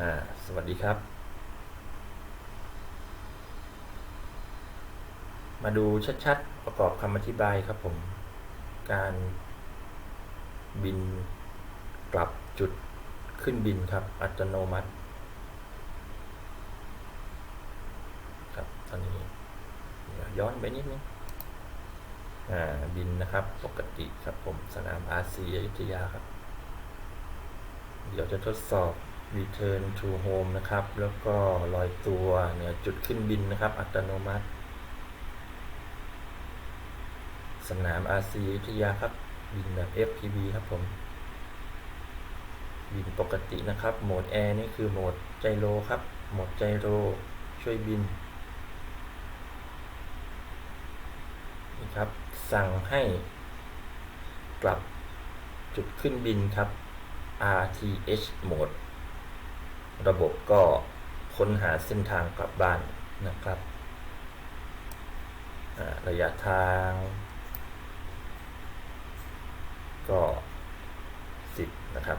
อ่าสวัสดีครับ มาดูชัดๆ ประกอบคำอธิบายครับผม การบินกลับจุดขึ้นบินครับ อัตโนมัติ ครับตอนนี้ยวย้อนไปนิดนึงอ่าบินนะครับปกติครับผมสนามอาซีอยุธยาครับ เดี๋ยวจะทดสอบ return to home นะครับ แล้วก็ลอยตัวเหนือจุดขึ้นบินนะครับ อัตโนมัติ สนาม RC อยุธยาครับ บินแบบ FPV ครับผม บินปกตินะครับ โหมดแอร์นี่คือโหมดไจโรครับ โหมดไจโรช่วยบินนี่ครับ สั่งให้กลับจุดขึ้นบินครับ RTH โหมด ระบบก็ค้นหาเส้นทางกลับบ้านนะครับระยะทาง ก็ 10 นะครับ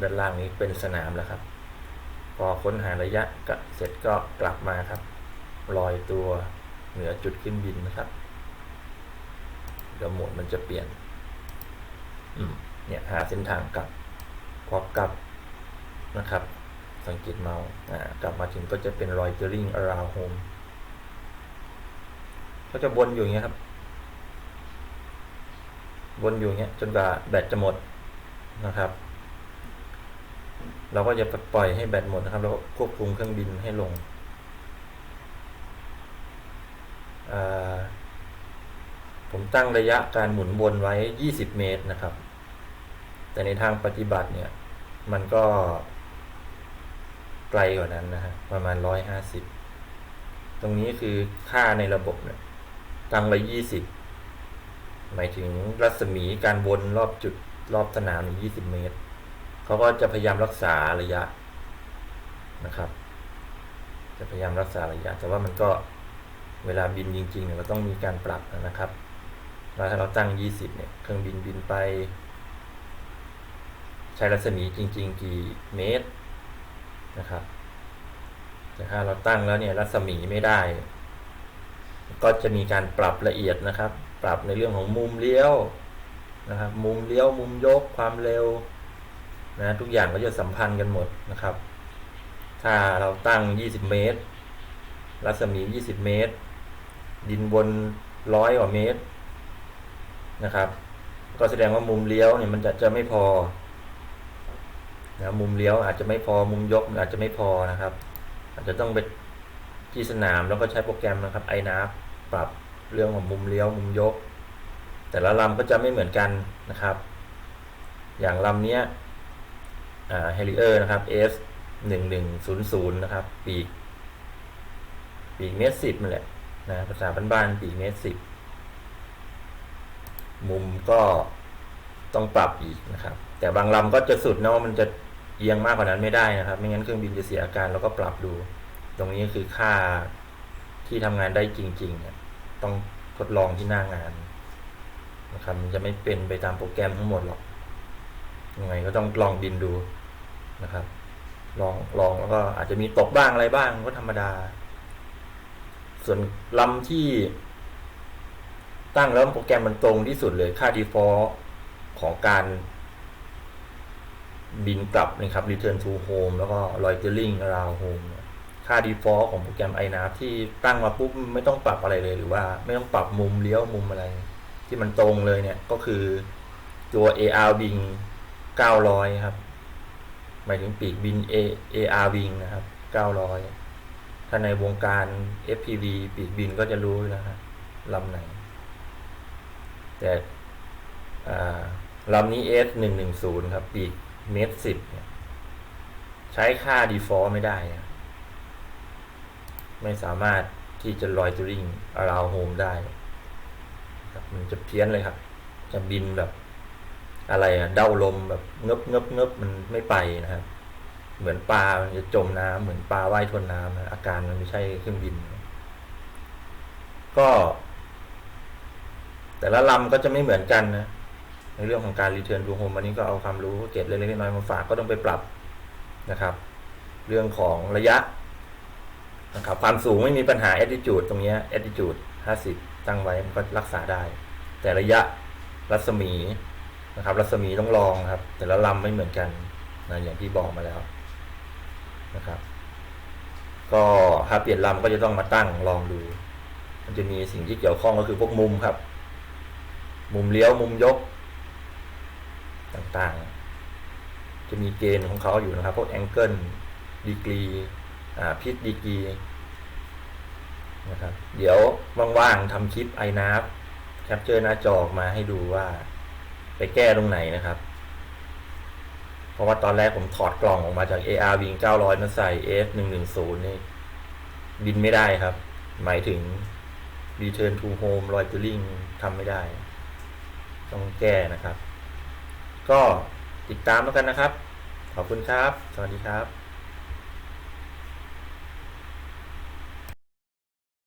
ด้านล่างนี้เป็นสนามแล้วครับ พอค้นหาระยะก็เสร็จก็กลับมาครับลอยตัวเหนือจุดขึ้นบินนะครับเดี๋ยวหมดมันจะเปลี่ยนเนี่ยหาเส้นทางกลับพอกลับนะครับ สังเกตเมาส์กลับมาถึงก็จะเป็นรอยเจอริง around home ก็จะวนอยู่อย่างเงี้ยครับ วนอยู่อย่างเงี้ยจนกว่าแบตจะหมดนะครับ เราก็จะปล่อยให้แบตหมดนะครับ แล้วควบคุมเครื่องบินให้ลงผมตั้งระยะการหมุนวนไว้ 20 เมตรนะครับ แต่ในทางปฏิบัติเนี่ย มันก็ ไกลกว่านั้นนะฮะประมาณ150ตรงนี้คือค่าในระบบเนี่ยตั้งไว้20หมายถึงรัศมีการวนรอบจุดรอบสนามยู่20เมตรเขาก็จะพยายามรักษาระยะนะครับ จะพยายามรักษาระยะ แต่ว่ามันก็เวลาบินจริงๆเนี่ยก็ต้องมีการปรับนะครับแล้วถ้าเราตั้ง 20 เนี่ย เครื่องบินบินไป ใช้รัศมีจริง ๆ กี่เมตร นะครับ แต่ถ้าเราตั้งแล้วเนี่ยรัศมีไม่ได้ ก็จะมีการปรับละเอียดนะครับ ปรับในเรื่องของมุมเลี้ยวนะครับ มุมเลี้ยวมุมยกความเร็วนะทุกอย่างก็จะสัมพันธ์กันหมดนะครับ ถ้าเราตั้ง 20 เมตร รัศมี 20 เมตร ดินบนร้อยกว่าเมตรนะครับ ก็แสดงว่ามุมเลี้ยวเนี่ยมันจะจะไม่พอ นะมุมเลี้ยวอาจจะไม่พอมุมยกอาจจะไม่พอนะครับ อาจจะต้องไปที่สนามแล้วก็ใช้โปรแกรมนะครับไอนาปรับเรื่องของมุมเลี้ยวมุมยก แต่ละลำก็จะไม่เหมือนกันนะครับ อย่างลำเนี้ยเฮลิเออร์นะครับ S หนึ่งหนึ่งศูนย์ศูนย์นะครับ ปีก ปีกเมตรสิบนั่นแหละนะภาษาบ้านๆปีกเมตรสิบมุมก็ต้องปรับอีกนะครับ แต่บางลำก็จะสุดนะว่ามันจะ เอียงมากกว่านั้นไม่ได้นะครับ ไม่งั้นเครื่องบินจะเสียอาการแล้วก็ปรับดู ตรงนี้คือค่าที่ทำงานได้จริงๆเนี่ยต้องทดลองที่หน้างานนะครับมันจะไม่เป็นไปตามโปรแกรมทั้งหมดหรอกยังไงก็ต้องลองบินดูนะครับ ลองลองแล้วก็อาจจะมีตกบ้างอะไรบ้างก็ธรรมดา ส่วนลำที่ ตั้งแล้วโปรแกรมมันตรงที่สุดเลยค่า default ของการ บินกลับนะครับ return to home แล้วก็ loitering around home ค่า default ของโปรแกรม iNav ที่ตั้งมาปุ๊บไม่ต้องปรับอะไรเลยหรือว่าไม่ต้องปรับมุมเลี้ยวมุมอะไร ที่มันตรงเลยเนี่ยก็คือตัว AR wing 900 ครับ หมายถึงปีกบิน ar wing นะครับ 900 ถ้าในวงการ FPV ปีกบินก็จะรู้แล้วครับลำไหน แต่ลำนี้ S 1 1 0 ครับ ปีก เมตรสิบใช้ค่า default ไม่ได้นะไม่สามารถที่จะลอยตูริง around home ได้ครับมันจะเพี้ยนเลยครับ จะบินแบบ อะไรอะเด้าลมแบบเงบเงบเงบมันไม่ไปนะครับ เหมือนปลา มันจะจมน้ำเหมือนปลาว่ายทวนน้ำนะอาการมันไม่ใช่เครื่องบิน ก็ แต่ละลำก็จะไม่เหมือนกันนะ ในเรื่องของการรีเทิร์นดูโฮมวันนี้ก็เอาความรู้เก็บเล็กๆน้อยๆมาฝากก็ต้องไปปรับนะครับ เรื่องของระยะนะครับความสูงไม่มีปัญหา attitude ตรงเนี้ย attitude 50 ตั้งไว้มันก็รักษาได้ แต่ระยะรัศมีนะครับ รัศมีต้องลองครับ แต่ละลำไม่เหมือนกันนะอย่างที่บอกมาแล้วนะครับ ก็ถ้าเปลี่ยนลำก็จะต้องมาตั้งลองดู มันจะมีสิ่งที่เกี่ยวข้องก็คือพวกมุมครับ มุมเลี้ยวมุมยก ต่างๆ จะมีเกณฑ์ของเขาอยู่นะครับ พวกแองเกิลดีกรีพิษดีกรีนะครับ เดี๋ยวว่างๆทำคลิปไอนับแคปเจอร์หน้าจอออกมาให้ดูว่าไปแก้ตรงไหนนะครับ เพราะว่าตอนแรกผมถอดกล่องออกมาจาก AR Wing 900 มาใส่ F 110นี่บินไม่ได้ครับ หมายถึง Return to Home Loitering ทำไม่ได้ ต้องแก้นะครับ ก็ติดตามแล้วกันนะครับ ขอบคุณครับ สวัสดีครับ